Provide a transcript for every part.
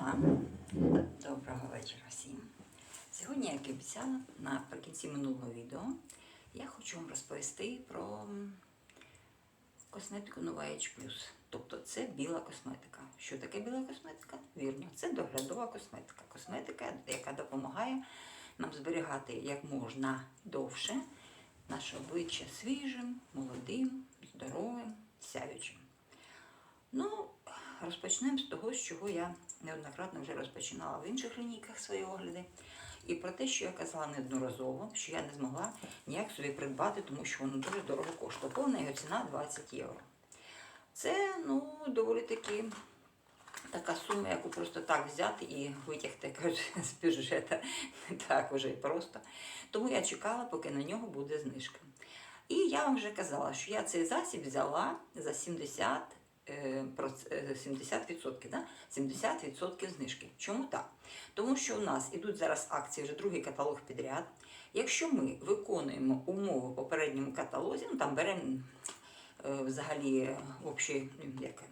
Олена. Доброго вечора всім. Сьогодні, як і обіцяла, наприкінці минулого відео я хочу вам розповісти про косметику Nova Age Plus. Тобто це біла косметика. Що таке біла косметика? Вірно, це доглядова косметика. Косметика, яка допомагає нам зберігати як можна довше наше обличчя свіжим, молодим, здоровим, сяючим. Ну, розпочнемо з того, з чого я неоднократно вже розпочинала в інших лінійках свої огляди. І про те, що я казала неодноразово, що я не змогла ніяк собі придбати, тому що воно дуже дорого коштує. Повна його ціна 20 євро. Це ну, доволі таки така сума, яку просто так взяти і витягти кажуть, з бюджету не так уже і просто. Тому я чекала, поки на нього буде знижка. І я вам вже казала, що я цей засіб взяла за 70 е, проц- е, 70%, да? 70% знижки. Чому так? Тому що у нас ідуть зараз акції, вже другий каталог підряд. Якщо ми виконуємо умови в попередньому каталозі, ну там беремо е, взагалі е, общий, ну, як,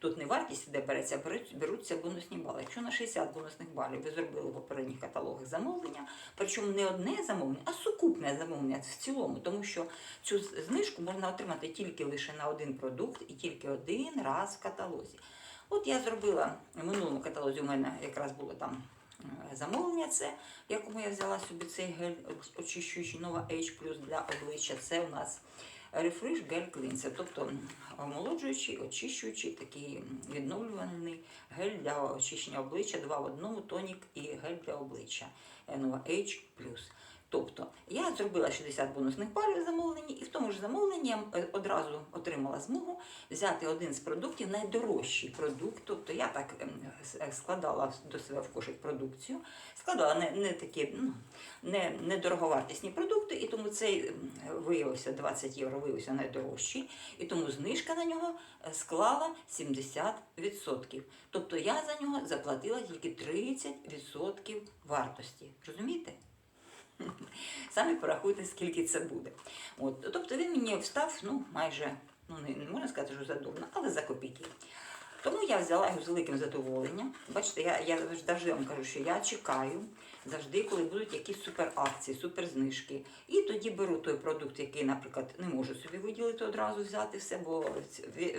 тут не вартість, де береться, беруть- беруться бонусні бали. Якщо на 60 бонусних балів ви зробили в попередніх каталогах замовлення, причому не одне замовлення, а сукупне замовлення в цілому, тому що цю знижку можна отримати тільки лише на один продукт і тільки один раз в каталозі. От я зробила в минулому каталозі, у мене якраз було там е, замовлення, це, якому я взяла собі цей гель очищуючий Nova H для обличчя. Це у нас Refresh Gel Cleanser, тобто омолоджуючий, очищуючий, такий відновлюваний гель для очищення обличчя, два в одному, тонік і гель для обличчя NOH+. H Plus. Тобто я зробила 60 бонусних балів замовлені, і в тому ж замовленні я е, одразу отримала змогу взяти один з продуктів, найдорожчий продукт. Тобто я так ем, е, складала до себе в кошик продукцію, складала не, не такі ну, не, не дороговартісні продукти, і тому цей ем, виявився 20 євро, виявився найдорожчий, і тому знижка на нього е, склала 70%. Тобто я за нього заплатила тільки 30% вартості. Розумієте? Самі порахуйте, скільки це буде. От, тобто він мені встав, ну, майже, ну не, можна сказати, що задурно, але за копійки. Тому я взяла його з великим задоволенням. Бачите, я, я завжди вам кажу, що я чекаю завжди, коли будуть якісь суперакції, суперзнижки. І тоді беру той продукт, який, наприклад, не можу собі виділити одразу взяти все, бо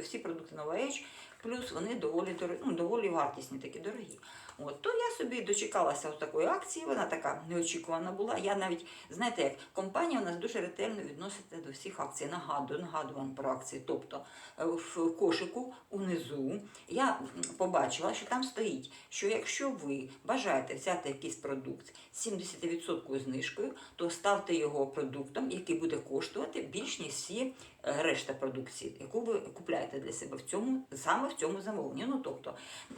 всі продукти Nova Age, плюс вони доволі ну, доволі вартісні, такі дорогі. От, то я собі дочекалася такої акції, вона така неочікувана була. Я навіть, знаєте, як компанія у нас дуже ретельно відноситься до всіх акцій. Нагадую, нагадую вам про акції. Тобто е, в кошику унизу я побачила, що там стоїть, що якщо ви бажаєте взяти якийсь продукт з 70% знижкою, то ставте його продуктом, який буде коштувати більш ніж всі решта продукції, яку ви купляєте для себе в цьому, саме в цьому замовленні. Ну тобто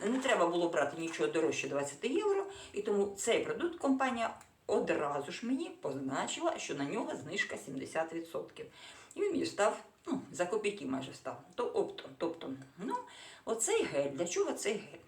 не треба було брати нічого дорожче 20 євро, і тому цей продукт компанія одразу ж мені позначила, що на нього знижка 70%. І він мені став, ну, за копійки майже став. То, тобто, ну, оцей гель, для чого цей гель?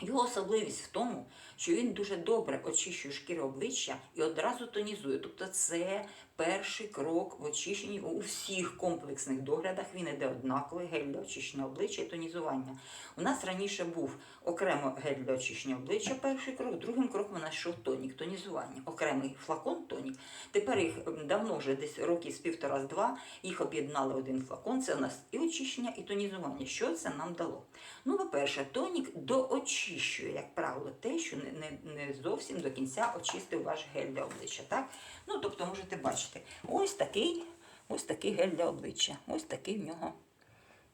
Його особливість в тому, що він дуже добре очищує шкіру обличчя і одразу тонізує. Тобто це перший крок в очищенні у всіх комплексних доглядах. Він іде однаковий гель для очищення обличчя і тонізування. У нас раніше був окремо гель для очищення обличчя, перший крок, другим кроком у нас йшов тонік, тонізування, окремий флакон тонік. Тепер їх давно вже десь років з півтора з два їх об'єднали один флакон. Це у нас і очищення, і тонізування. Що це нам дало? Ну, по-перше, тонік доочищує, як правило, те, що не, не, не зовсім до кінця очистив ваш гель для обличчя. Так? Ну, тобто, можете бачити, ось такий, ось такий гель для обличчя. Ось такий в нього,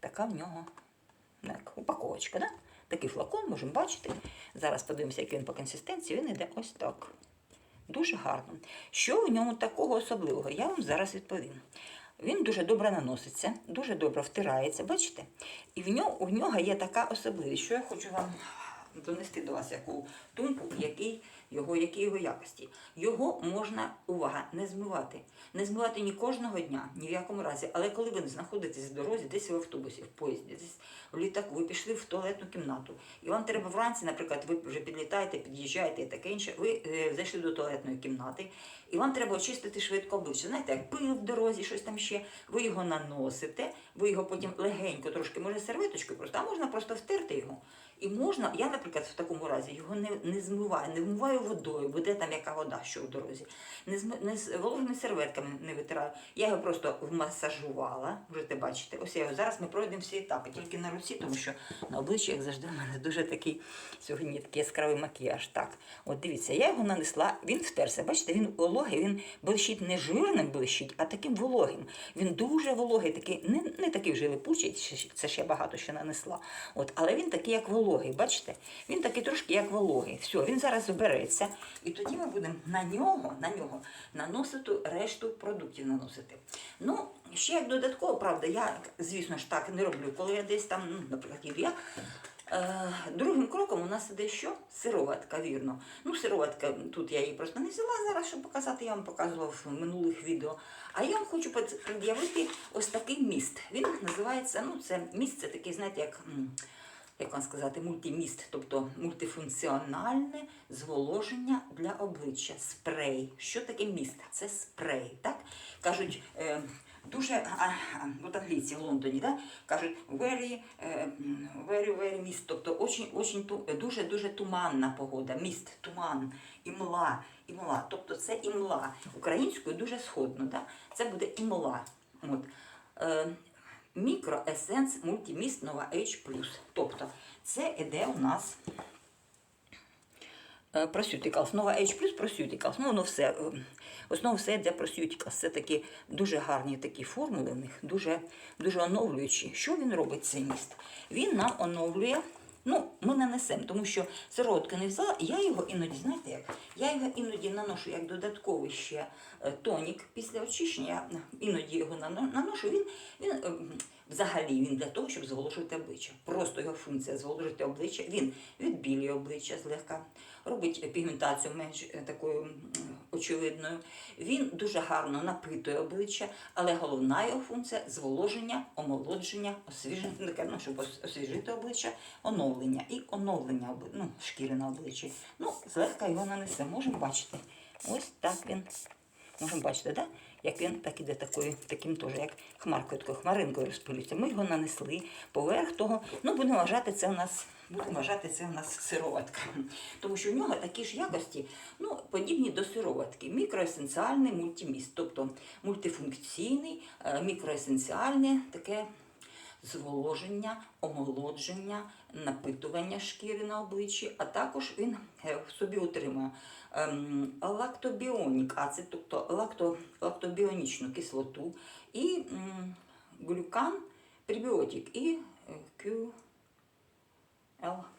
така в нього як, упаковочка. Да? Такий флакон, можемо бачити. Зараз подивимося, як він по консистенції. Він йде ось так. Дуже гарно. Що в ньому такого особливого? Я вам зараз відповім. Він дуже добре наноситься, дуже добре втирається, бачите? І в нього, у нього є така особливість, що я хочу вам донести до вас яку думку, який його, які його якості. Його можна, увага, не змивати. Не змивати ні кожного дня, ні в якому разі. Але коли ви знаходитесь в дорозі, десь в автобусі, в поїзді, десь в літаку, ви пішли в туалетну кімнату, і вам треба вранці, наприклад, ви вже підлітаєте, під'їжджаєте і таке інше, ви е, зайшли до туалетної кімнати, і вам треба очистити швидко обличчя. Знаєте, як пил в дорозі, щось там ще, ви його наносите, ви його потім легенько, трошки, може, серветочкою просто, а можна просто втерти його. І можна, я, наприклад, в такому разі його не, не змиваю, не вмиваю водою, буде там яка вода, що в дорозі. Не з, не з вологими серветками не витираю. Я його просто вмасажувала, можете бачити. Ось я його зараз ми пройдемо всі етапи, тільки на руці, тому що на обличчі, як завжди, в мене дуже такий сьогодні такий яскравий макіяж. Так, от дивіться, я його нанесла, він втерся. Бачите, він вологий, він блищить не жирним блищить, а таким вологим. Він дуже вологий, такий, не, не такий вже липучий, це ще багато ще нанесла. От, але він такий, як вологий, бачите? Він такий трошки як вологий. Все, він зараз збереться. І тоді ми будемо на нього, на нього наносити решту продуктів наносити. Ну, ще як додатково, правда, я, звісно ж, так не роблю, коли я десь там, ну, наприклад, я. Е, Другим кроком у нас іде що? Сироватка, вірно. Ну, сироватка, тут я її просто не взяла зараз, щоб показати, я вам показував в минулих відео. А я вам хочу пред'явити ось такий міст. Він називається, ну, це міст, це такий, знаєте, як. Як вам сказати, мультиміст, тобто мультифункціональне зволоження для обличчя, спрей. Що таке міст? Це спрей, так? Кажуть, е, дуже, а, а, от англійці в Лондоні, да? кажуть, very, е, very, very mist, тобто очень, очень, дуже-дуже туманна погода, міст, туман, імла, імла, тобто це імла. Українською дуже сходно, да? це буде імла. От. Е, Мікро Есенс Мультіміст Нова H+. Тобто це іде у нас просютикалс. Proseuticals. Нова H+, просютикалс. Ну, воно все. е, Основа все йде просютикалс. Це такі дуже гарні такі формули в них, дуже, дуже оновлюючі. Що він робить, цей міст? Він нам оновлює. Ну, ми нанесемо, тому що сиротки не взяла, я його іноді, знаєте як? Я його іноді наношу як додатковий ще е, тонік після очищення. Іноді його нано- наношу. Він, він е, взагалі він для того, щоб зволожити обличчя. Просто його функція зволожити обличчя. Він відбілює обличчя злегка, робить пігментацію менш е, такою очевидною. Він дуже гарно напитує обличчя, але головна його функція зволоження, омолодження, освіження, ну, щоб освіжити обличчя, оновлення і оновлення ну, шкіри на обличчі. Ну, злегка його нанесе. Можемо бачити. Ось так він. Можемо бачити, да? Як він так іде такою, таким теж, як хмаркою, такою хмаринкою розпилюється. Ми його нанесли поверх того. Ну, будемо вважати, це у нас, будемо вважати, це у нас сироватка. Тому що в нього такі ж якості, ну, подібні до сироватки. Мікроесенціальний мультиміст, тобто мультифункційний, е, мікроесенціальне таке зволоження, омолодження, напитування шкіри на обличчі, а також він е, в собі утримує ем, лактобіонік ацид, тобто лакто, лактобіонічну кислоту, і глюкан, пребіотик і е, QL.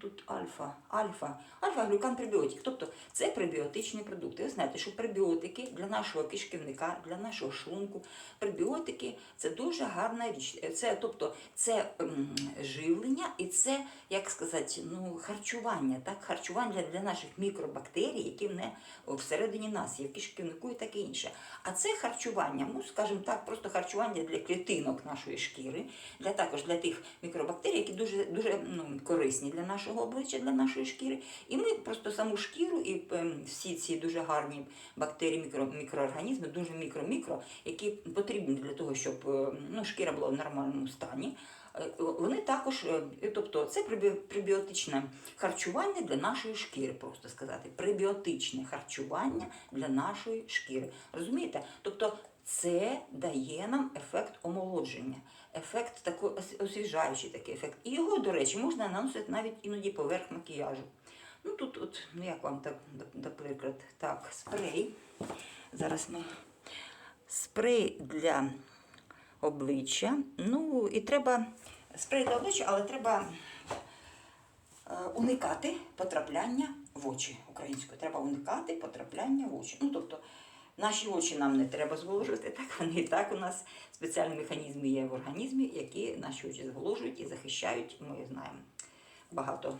Тут альфа, альфа, альфа-глюкан пребіотик. Тобто це пребіотичні продукти. Ви знаєте, що пребіотики для нашого кишківника, для нашого шлунку, пребіотики це дуже гарна річ. Це, тобто, це ем, живлення і це, як сказати, ну, харчування, так? харчування для, наших мікробактерій, які не, всередині нас є в кишківнику і таке інше. А це харчування, ну, скажімо так, просто харчування для клітинок нашої шкіри, для також для тих мікробактерій, які дуже, дуже ну, корисні для нашого обличчя, для нашої шкіри. І ми просто саму шкіру і ем, всі ці дуже гарні бактерії, мікро, мікроорганізми, дуже мікро-мікро, які потрібні для того, щоб е, ну, шкіра була в нормальному стані. Е, Вони також, е, тобто це пребіотичне харчування для нашої шкіри, просто сказати. Пребіотичне харчування для нашої шкіри. Розумієте? Тобто це дає нам ефект омолодження, ефект такий освіжаючий такий ефект. І його, до речі, можна наносити навіть іноді поверх макіяжу. Ну тут, от, ну як вам так, наприклад, так, спрей. Зараз ми спрей для обличчя. Ну і треба спрей для обличчя, але треба е, уникати потрапляння в очі українською. Треба уникати потрапляння в очі. Ну, тобто, наші очі нам не треба зволожувати, так вони і так у нас спеціальні механізми є в організмі, які наші очі зволожують і захищають. Ми знаємо багато.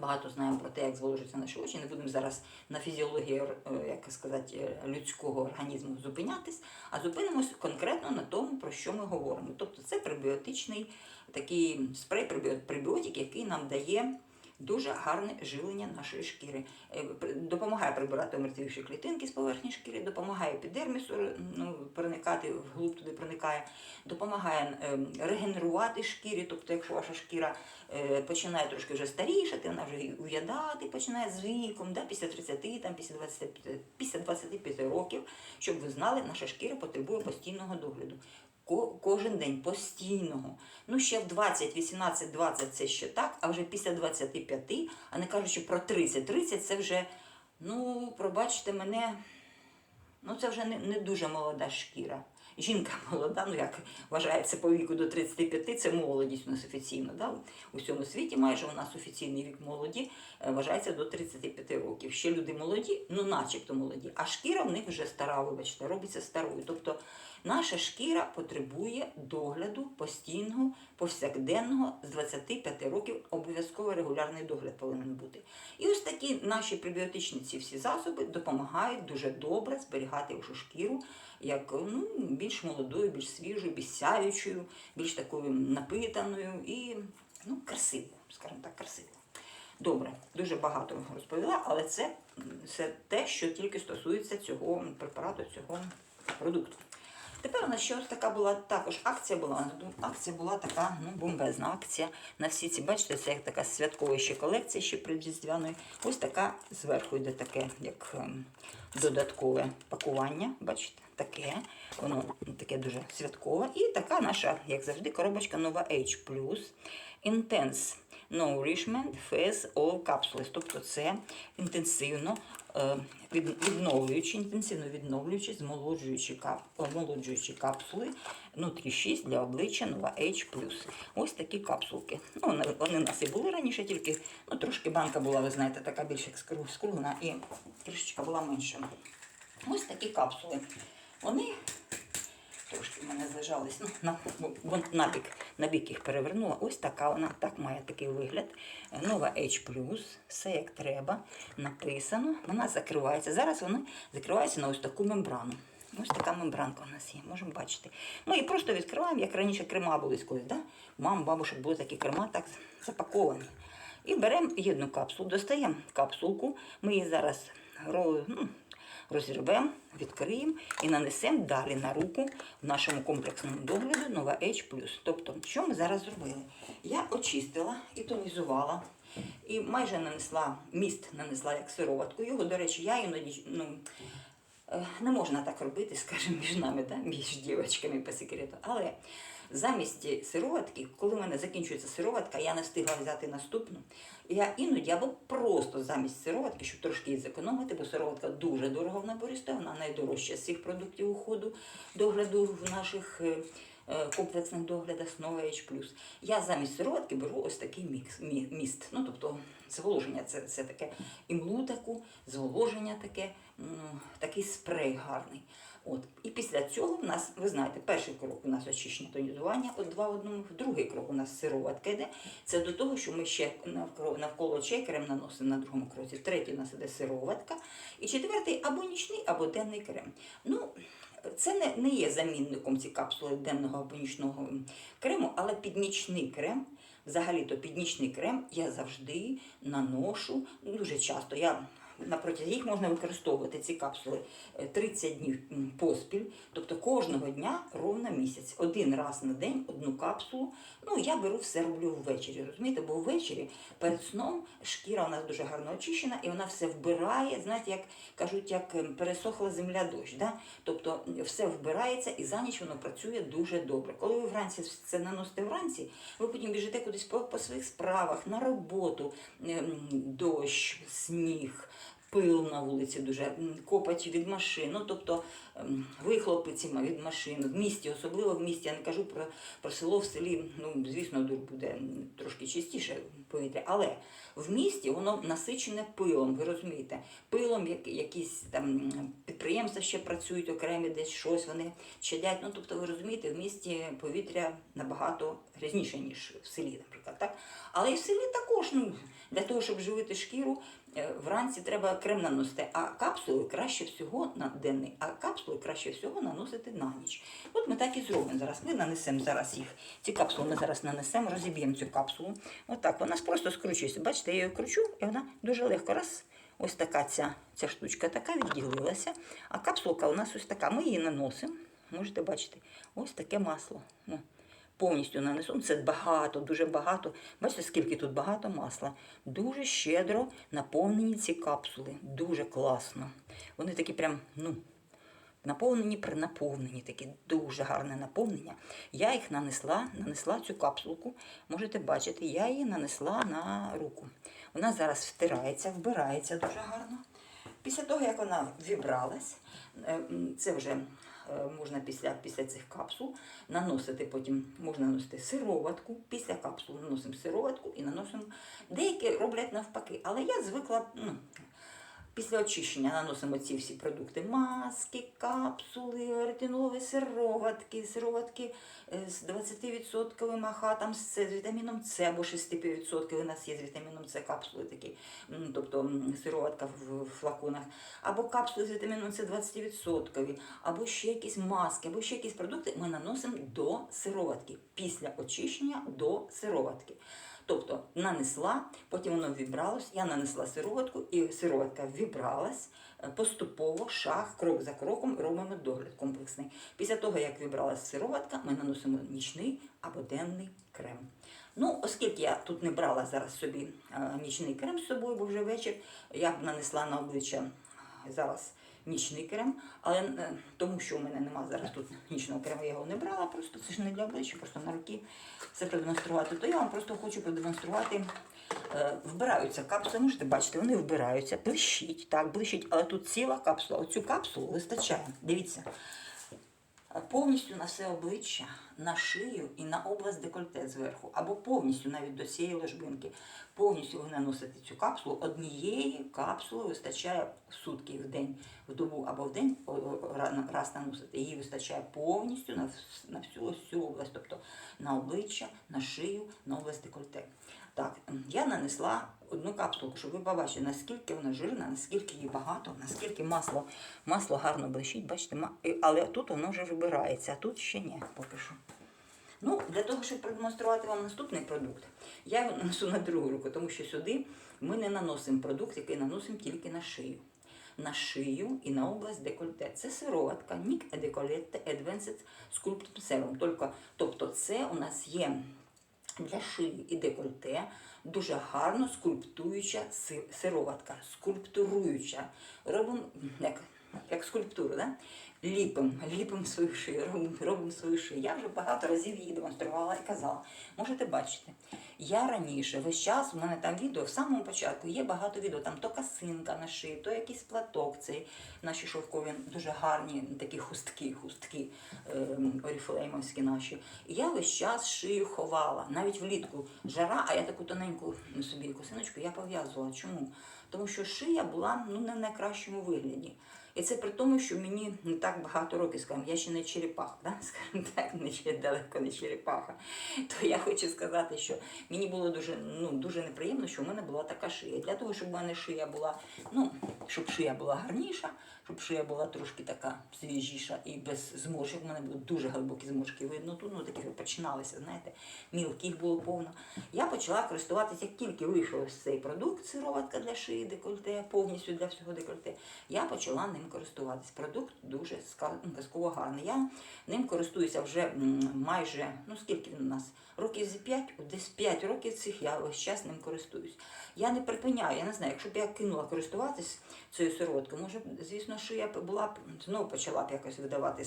Багато знаємо про те, як зволожуються наші очі. Не будемо зараз на фізіології, е, як сказати, е, людського організму зупинятись, а зупинимось конкретно на тому, про що ми говоримо. Тобто це прибіотичний такий спрей прибіотик, який нам дає Дуже гарне живлення нашої шкіри. Е, Допомагає прибирати омертвівші клітинки з поверхні шкіри, допомагає епідермісу ну, проникати, вглуб туди проникає, допомагає е, регенерувати шкірі. Тобто, якщо ваша шкіра е, починає трошки вже старішати, вона вже і увядати починає з віком, да, після 30, там, після, 25, після 25 років, щоб ви знали, наша шкіра потребує постійного догляду. Ко- Кожен день постійного. Ну, ще в 20, 18, 20 це ще так, а вже після 25, а не кажучи про 30, 30 це вже, ну, пробачте мене, ну це вже не, не дуже молода шкіра. Жінка молода, ну як вважається по віку до 35, це молодість у нас офіційно. Да? У всьому світі майже у нас офіційний вік молоді е, вважається до 35 років. Ще люди молоді, ну начебто молоді, а шкіра в них вже стара, вибачте, робиться старою. Тобто наша шкіра потребує догляду постійного, повсякденного з 25 років обов'язково регулярний догляд повинен бути. І ось такі наші пребіотичні ці всі засоби допомагають дуже добре зберігати вашу шкіру як ну, більш молодою, більш свіжою, більш сяючою, більш такою напитаною і ну, красивою, скажімо так, красивою. Добре, дуже багато розповіла, але це, все те, що тільки стосується цього препарату, цього продукту. Тепер у нас ще така була також акція була. Акція була така ну, бомбезна акція. На всі ці, бачите, це як така святкова ще колекція ще предріздвяної. Ось така зверху йде таке, як ем, додаткове пакування. Бачите, таке. Воно таке дуже святкове. І така наша, як завжди, коробочка нова H+. Intense Nourishment Phase All Capsules. Тобто це інтенсивно відновлюючі, інтенсивно відновлюючі, змолоджуючі, кап, омолоджуючі капсули Nutri 6 для обличчя Nova H+. Ось такі капсулки. Ну, вони, вони у нас і були раніше, тільки ну, трошки банка була, ви знаєте, така більш скруглена і трішечка була менша. Ось такі капсули. Вони трошки в мене злежались. Ну, на, вон на бік, на бік їх перевернула. Ось така вона, так має такий вигляд. Нова H+, все як треба, написано. Вона закривається. Зараз вона закривається на ось таку мембрану. Ось така мембранка у нас є, можемо бачити. Ми її просто відкриваємо, як раніше крема були колись. Да? Мам, бабушек були такі крема, так запаковані. І беремо одну капсулу, достаємо капсулку. Ми її зараз ну, розірвемо, відкриємо і нанесемо далі на руку в нашому комплексному догляду Нова H+. Тобто, що ми зараз зробили? Я очистила і тонізувала. І майже нанесла міст, нанесла як сироватку. Його, до речі, я іноді ну, е, не можна так робити, скажімо, між нами, да, між дівчатками по секрету. Але замість сироватки, коли в мене закінчується сироватка, я не встигла взяти наступну. Я іноді або просто замість сироватки, щоб трошки її зекономити, бо сироватка дуже дорого в наборі стоїть, вона найдорожча з цих продуктів уходу, догляду в наших е, е, комплексних доглядах H+. Я замість сироватки беру ось такий мікс, мі- міст. Ну, тобто зволоження це, це таке імлу таку, зволоження таке, м, такий спрей гарний. От. І після цього в нас, ви знаєте, перший крок у нас очищення тонізування, от два в одному, другий крок у нас сироватка йде. Це до того, що ми ще навколо, навколо очей крем наносимо на другому кроці. Третій у нас іде сироватка. І четвертий або нічний, або денний крем. Ну, це не, не є замінником ці капсули денного або нічного крему, але піднічний крем, взагалі-то піднічний крем я завжди наношу дуже часто. Я на протязі їх можна використовувати ці капсули е, 30 днів поспіль, тобто кожного дня ровно місяць. Один раз на день одну капсулу. Ну я беру все роблю ввечері. Розумієте, бо ввечері перед сном шкіра у нас дуже гарно очищена, і вона все вбирає. Знаєте, як кажуть, як ем, пересохла земля дощ. Да? Тобто все вбирається і за ніч воно працює дуже добре. Коли ви вранці це наносите вранці, ви потім біжите кудись по, по своїх справах, на роботу, дощ, сніг. Пил на вулиці дуже копоть від машин, ну тобто вихлопи ці від машин в місті, особливо в місті. Я не кажу про, про село в селі. Ну звісно, буде трошки чистіше повітря, але в місті воно насичене пилом. Ви розумієте, пилом як, якісь там підприємства ще працюють окремі, десь щось вони чадять. Ну тобто, ви розумієте, в місті повітря набагато грязніше, ніж в селі, наприклад. Так? Але і в селі також ну, для того, щоб живити шкіру, е, вранці треба крем наносити, а капсули краще всього на денний, а капсули краще всього наносити на ніч. От ми так і зробимо зараз. Ми нанесемо зараз їх. Ці капсули ми зараз нанесемо, розіб'ємо цю капсулу. Отак, вона просто скручується. Бачите, я її кручу, і вона дуже легко раз. Ось така ця, ця штучка така відділилася. А капсулка у нас ось така. Ми її наносимо. Можете бачити, ось таке масло. Повністю нанесу. Це багато, дуже багато. Бачите, скільки тут багато масла. Дуже щедро наповнені ці капсули. Дуже класно. Вони такі прям, ну, наповнені, перенаповнені, такі дуже гарне наповнення. Я їх нанесла, нанесла цю капсулку. Можете бачити, я її нанесла на руку. Вона зараз втирається, вбирається дуже гарно. Після того, як вона вібралась, е, це вже можна після, після цих капсул наносити потім, можна наносити сироватку, після капсул наносимо сироватку і наносимо. Деякі роблять навпаки, але я звикла. Ну, Після очищення наносимо ці всі продукти: маски, капсули, ретинолові сироватки, сироватки е, з 20% аха, там з вітаміном С або 6%. У нас є з вітаміном С капсули такі, тобто сироватка в флаконах, або капсули з вітаміном С 20%, або ще якісь маски, або ще якісь продукти ми наносимо до сироватки, після очищення до сироватки. Тобто нанесла, потім воно вібралось, я нанесла сироватку, і сироватка вібралась е, поступово, шаг, крок за кроком робимо догляд комплексний. Після того, як вібралась сироватка, ми наносимо нічний або денний крем. Ну, оскільки я тут не брала зараз собі е, нічний крем з собою, бо вже вечір, я б нанесла на обличчя е, зараз нічний крем, але е, тому що у мене нема зараз тут нічного крему, я його не брала, просто це ж не для обличчя, просто на руки це продемонструвати. То я вам просто хочу продемонструвати. Е, Вбираються капсули, можете бачити, вони вбираються, блищить, так, блищить, але тут ціла капсула. Оцю капсулу вистачає. Дивіться, повністю на все обличчя, на шию і на область декольте зверху, або повністю навіть до цієї ложбинки. Повністю ви наносите цю капсулу. Однієї капсули вистачає в сутки, в день, в добу або в день раз наносите. Її вистачає повністю на, на всю ось область, тобто на обличчя, на шию, на область декольте. Так, я нанесла одну капсулку, щоб ви побачили, наскільки вона жирна, наскільки її багато, наскільки масло, масло гарно блищить, бачите, але тут воно вже вибирається, а тут ще ні, поки що. Ну, для того, щоб продемонструвати вам наступний продукт, я його нанесу на другу руку, тому що сюди ми не наносимо продукт, який наносимо тільки на шию. На шию і на область декольте. Це сироватка Нік Edecoliette Advanced Sculpting Serum. Тобто це у нас є для шиї і декольте дуже гарно скульптуюча сироватка, скульптуруюча. Робимо як, як скульптуру, да? Ліпимо, ліпимо свою шию, робимо, робимо свою шию. Я вже багато разів її демонструвала і казала. Можете бачити. Я раніше, весь час, у мене там відео, в самому початку є багато відео, там то косинка на шиї, то якийсь платок, цей наші шовкові, дуже гарні такі хустки, хустки ем, оріфлеймовські наші. І я весь час шию ховала, навіть влітку жара, а я таку тоненьку собі косиночку я пов'язувала. Чому? Тому що шия була ну, не в найкращому вигляді. І це при тому, що мені не так багато років, скажімо, я ще не черепаха, да? скажімо так, не ще далеко не черепаха. То я хочу сказати, що мені було дуже, ну, дуже неприємно, що в мене була така шия. Для того, щоб в мене шия була, ну, щоб шия була гарніша, щоб шия була трошки така свіжіша і без зморшок. У мене були дуже глибокі зморшки. Видно, тут ну, такі починалися, знаєте, мілких було повно. Я почала користуватися, як тільки вийшов цей продукт, сироватка для шиї, декольте, повністю для всього декольте, я почала ним користуватись. Продукт дуже ну, казково гарний. Я ним користуюся вже майже, ну скільки у нас? Років за 5, десь 5 років цих я весь час ним користуюсь. Я не припиняю, я не знаю, якщо б я кинула користуватись цією сироваткою, може, звісно, що я була б знову почала б якось видавати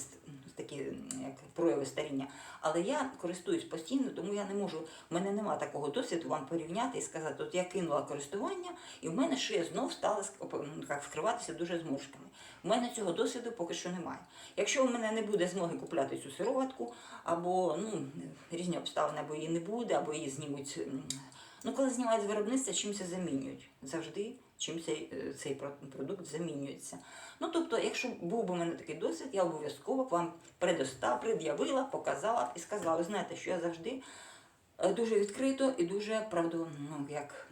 такі як прояви старіння. Але я користуюсь постійно, тому я не можу, в мене нема такого досвіду вам порівняти і сказати, от я кинула користування, і в мене шия знов стала ну, вкриватися дуже зморшками. У мене цього досвіду поки що немає. Якщо у мене не буде змоги купляти цю сироватку, або ну, різні обставини, або її не буде, або її знімуть. Ну, коли знімають з виробництва, чим це замінюють? Завжди чим цей, е, цей продукт замінюється. Ну, тобто, якщо був би у мене такий досвід, я обов'язково вам предостав, пред'явила, показала і сказала, ви знаєте, що я завжди е, дуже відкрито і дуже правду, ну як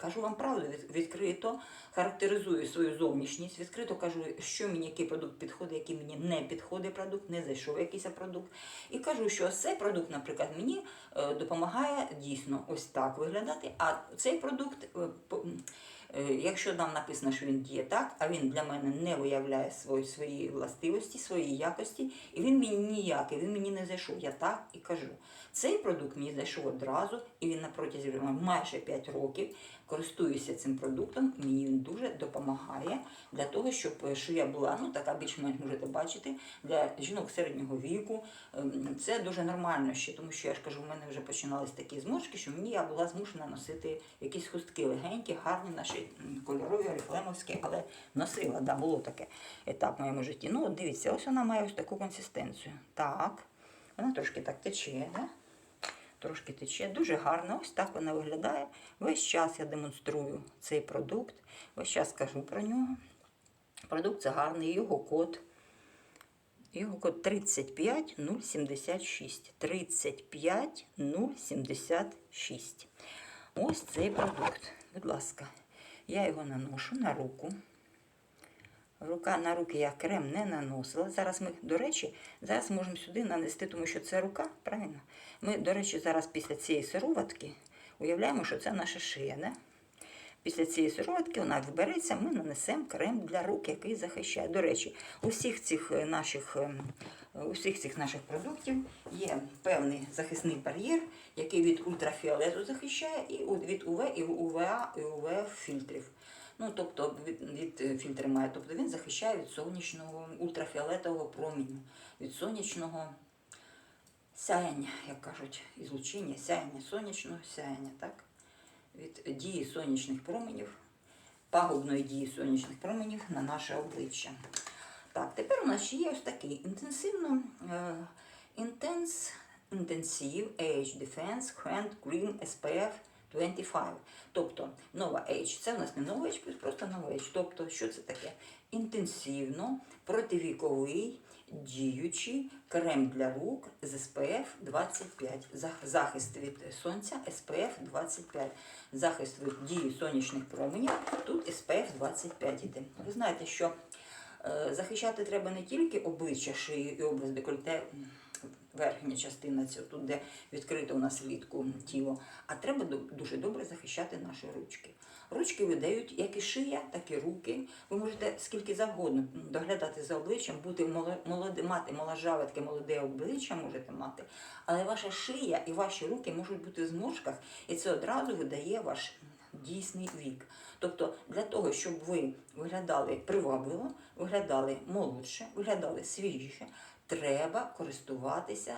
кажу вам правду, відкрито характеризую свою зовнішність, відкрито кажу, що мені який продукт підходить, який мені не підходить продукт, не зайшов якийсь продукт. І кажу, що цей продукт, наприклад, мені е, допомагає дійсно ось так виглядати, а цей продукт. е, Е, Якщо там написано, що він діє так, а він для мене не виявляє свої, свої властивості, свої якості, і він мені ніякий, він мені не зайшов. Я так і кажу. Цей продукт мені зайшов одразу, і він на протязі майже 5 років користуюся цим продуктом. Мені він дуже допомагає для того, щоб е, шия була ну така більш-менш можете бачити для жінок середнього віку. Ем, Це дуже нормально ще, тому що я ж кажу, в мене вже починались такі зморшки, що мені я була змушена носити якісь хустки легенькі, гарні наші кольорові, оріфлемовські, але носила, да, було таке етап в моєму житті. Ну, от дивіться, ось вона має ось таку консистенцію. Так, вона трошки так тече, да? Трошки тече. Дуже гарно, ось так вона виглядає. Весь час я демонструю цей продукт, весь час кажу про нього. Продукт це гарний, його код. Його код 35076. 35076. Ось цей продукт. Будь ласка, я його наношу на руку. Рука на руки я крем не наносила. Зараз ми, до речі, зараз можемо сюди нанести, тому що це рука, правильно? Ми, до речі, зараз після цієї сироватки уявляємо, що це наша шия. Не? Після цієї сироватки вона вбереться, ми нанесемо крем для рук, який захищає. До речі, у всіх цих е, наших, ем, у всіх цих наших продуктів є певний захисний бар'єр, який від ультрафіолету захищає, і від УВ і УВА і УВ фільтрів. Ну, тобто від, від е, фільтри має, тобто він захищає від сонячного ультрафіолетового проміню, від сонячного сяяння, як кажуть, ізлучення, сяяння сонячного сяяння, так? Від дії сонячних променів, пагубної дії сонячних променів на наше обличчя. Так, тепер у нас ще є ось такий інтенсивно е, Intense Intensive Age Defense Hand Cream SPF 25. Тобто нова Age. Це у нас не нова Age, просто нова Age. Тобто, що це таке? Інтенсивно противіковий діючий крем для рук з SPF 25. Зах- Захист від сонця SPF 25. Захист від дії сонячних променів. Тут SPF 25 іде. Ви знаєте, що е, захищати треба не тільки обличчя, шию і область декольте, верхня частина, цього, тут, де відкрито у нас влітку тіло, а треба дуже добре захищати наші ручки. Ручки видають як і шия, так і руки. Ви можете скільки завгодно доглядати за обличчям, бути моло- молоде, мати моложаве, таке молоде обличчя можете мати, але ваша шия і ваші руки можуть бути в зморшках, і це одразу видає ваш дійсний вік. Тобто для того, щоб ви виглядали привабливо, виглядали молодше, виглядали свіжіше, треба користуватися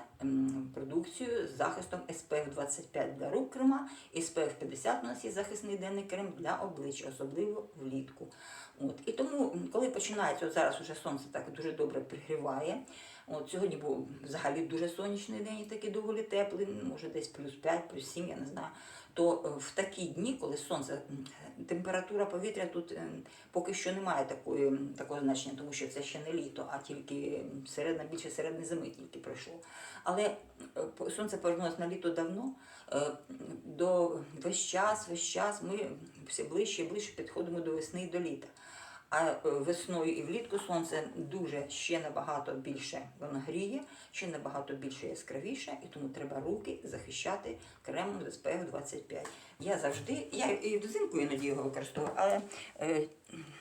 продукцією з захистом SPF 25 для рук крема, SPF 50 у нас є захисний денний крем для обличчя, особливо влітку. От. І тому, коли починається, от зараз уже сонце так дуже добре пригріває. От сьогодні був взагалі дуже сонячний день і такий доволі теплий, може десь плюс 5, плюс 7, я не знаю. То е, в такі дні, коли сонце, температура повітря тут е, поки що немає такої, такого значення, тому що це ще не літо, а тільки м, більше середини зими тільки пройшло. Але е, сонце повернулося на літо давно. е, До весь час, весь час ми все ближче і ближче підходимо до весни і до літа. А е, весною і влітку сонце дуже ще набагато більше воно гріє, ще набагато більше яскравіше, і тому треба руки захищати кремом з SPF 25. Я завжди, я і взимку іноді його використовую, але е,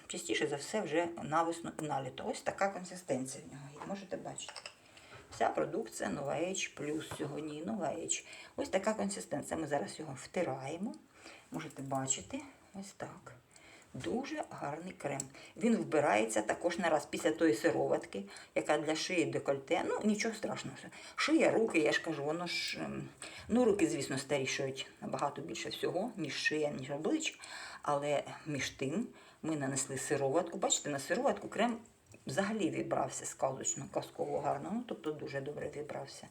частіше за все вже на весну і на літо. Ось така консистенція в нього є, можете бачити. Вся продукція Nova Age плюс сьогодні Nova Age. Ось така консистенція. Ми зараз його втираємо. Можете бачити, ось так. Дуже гарний крем. Він вбирається також на раз після тої сироватки, яка для шиї декольте. Ну, нічого страшного. Шия, руки, я ж кажу, воно ж. ем, Ну, руки, звісно, старішають набагато більше всього, ніж шия, ніж обличчя. Але між тим ми нанесли сироватку. Бачите, на сироватку крем взагалі вібрався сказочно, казково гарно. Ну, тобто дуже добре вібрався.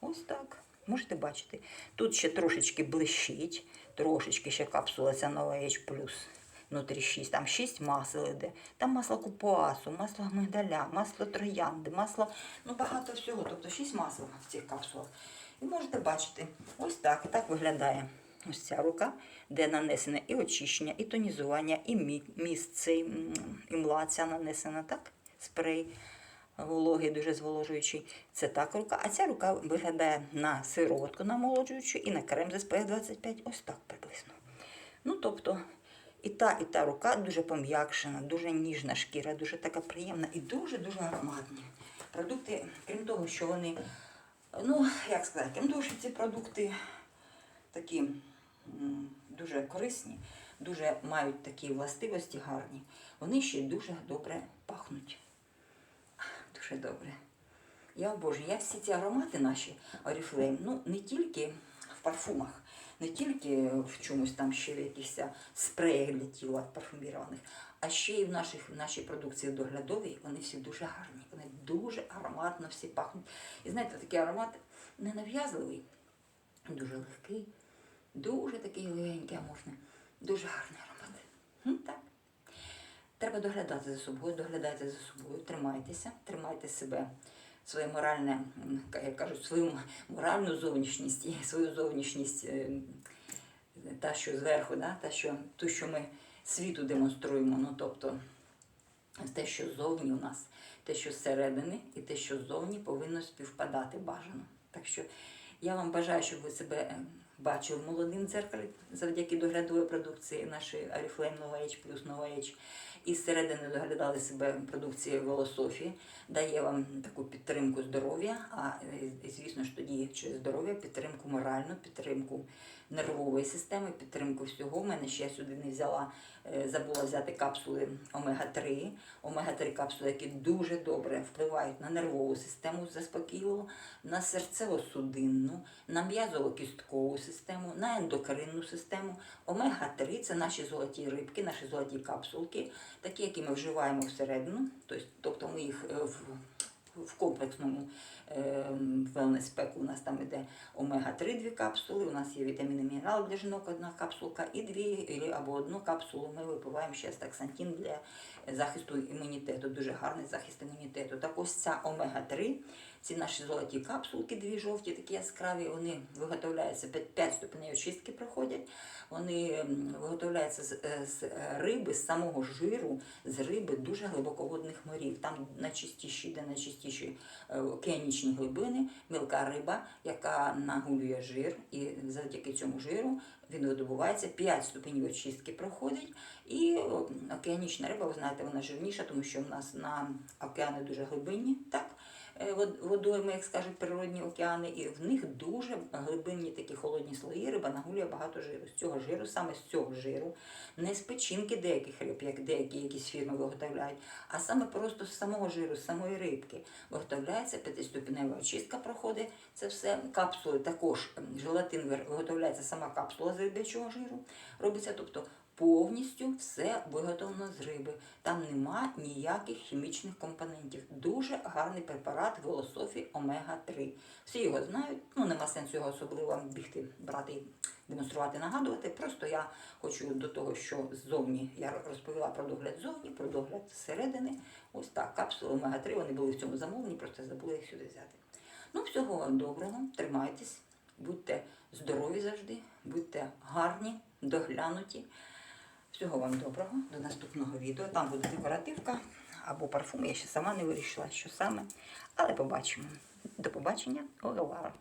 Ось так. Можете бачити. Тут ще трошечки блищить, трошечки ще капсула ця Age Plus. Внутрі 6, там 6 масел іде. Там масло купуасу, масло мигдаля, масло троянди, масло, ну багато всього. Тобто 6 масел в цих капсулах. І можете бачити, ось так, так виглядає ось ця рука, де нанесено і очищення, і тонізування, і мі- міст цей імла нанесена, так? Спрей вологий, дуже зволожуючий. Це так рука. А ця рука виглядає на сироватку намолоджуючу і на крем з SPF 25, ось так приблизно. Ну, тобто, і та, і та рука дуже пом'якшена, дуже ніжна шкіра, дуже така приємна і дуже-дуже ароматні. Продукти, крім того, що вони, ну, як сказати, крім того, що ці продукти такі дуже корисні, дуже мають такі властивості гарні, вони ще дуже добре пахнуть. Дуже добре. Я обожнюю. Я всі ці аромати наші Oriflame, ну не тільки в парфумах, не тільки в чомусь там ще в якихось спреях для тіла парфумірованих, а ще й в, наших, в нашій продукції доглядовій вони всі дуже гарні. Вони дуже ароматно всі пахнуть. І знаєте, такий аромат ненав'язливий, дуже легкий, дуже такий легенький, а можна. Дуже гарний аромат. М, Так. Треба доглядати за собою, доглядайте за собою, тримайтеся, тримайте себе, своє моральне, як кажуть, свою моральну зовнішність і свою зовнішність, е, та, що зверху, да, та, що, ту, що ми світу демонструємо. Ну, тобто те, що ззовні у нас, те, що зсередини, і те, що ззовні повинно співпадати бажано. Так що я вам бажаю, щоб ви себе бачили молодим дзеркалі завдяки доглядової продукції нашої Oriflame Нова Age плюс Нова Age. І зсередини доглядали себе продукції Волософі, дає вам таку підтримку здоров'я, а звісно ж тоді через здоров'я підтримку моральну, підтримку нервової системи, підтримку всього. У мене ще я сюди не взяла, е, забула взяти капсули омега-3. Омега-3 капсули, які дуже добре впливають на нервову систему заспокійливо, на серцево-судинну, на м'язово-кісткову систему, на ендокринну систему. Омега-3 це наші золоті рибки, наші золоті капсулки, такі, які ми вживаємо всередину, тобто, тобто ми їх е, в, в комплексному wellness пеку у нас там іде омега-3 дві капсули, у нас є вітаміни мінерали для жінок одна капсулка, і дві або одну капсулу ми випиваємо ще стаксантин для захисту імунітету, дуже гарний захист імунітету. Так ось ця омега-3, ці наші золоті капсулки, дві жовті, такі яскраві, вони виготовляються 5 ступеней очистки проходять. Вони виготовляються з, е, з риби, з самого жиру, з риби дуже глибоководних морів. Там найчистіші, де найчистіші е, океанічні глибини, мілка риба, яка нагулює жир, і завдяки цьому жиру він видобувається, 5 ступенів очистки проходить. І океанічна риба, ви знаєте, вона жирніша, тому що в нас на океани дуже глибинні, так? Е, вод- водойми, як скажуть, природні океани, і в них дуже глибинні такі холодні слої, риба нагулює багато жиру. З цього жиру, саме з цього жиру, не з печінки деяких риб, як деякі якісь фірми виготовляють, а саме просто з самого жиру, з самої рибки виготовляється п'ятиступенева очистка проходить. Це все капсули також желатин виготовляється сама капсула з рибячого жиру. Робиться, тобто повністю все виготовлено з риби. Там нема ніяких хімічних компонентів. Дуже гарний препарат Волософі Омега-3. Всі його знають, ну нема сенсу його особливо бігти, брати демонструвати, нагадувати. Просто я хочу до того, що ззовні я розповіла про догляд ззовні, про догляд зсередини. Ось так, капсули Омега-3, вони були в цьому замовлені, просто забула їх сюди взяти. Ну, всього вам доброго, тримайтесь, будьте здорові завжди, будьте гарні, доглянуті. Всього вам доброго, до наступного відео. Там буде декоративка або парфум. Я ще сама не вирішила, що саме. Але побачимо. До побачення, Олевара.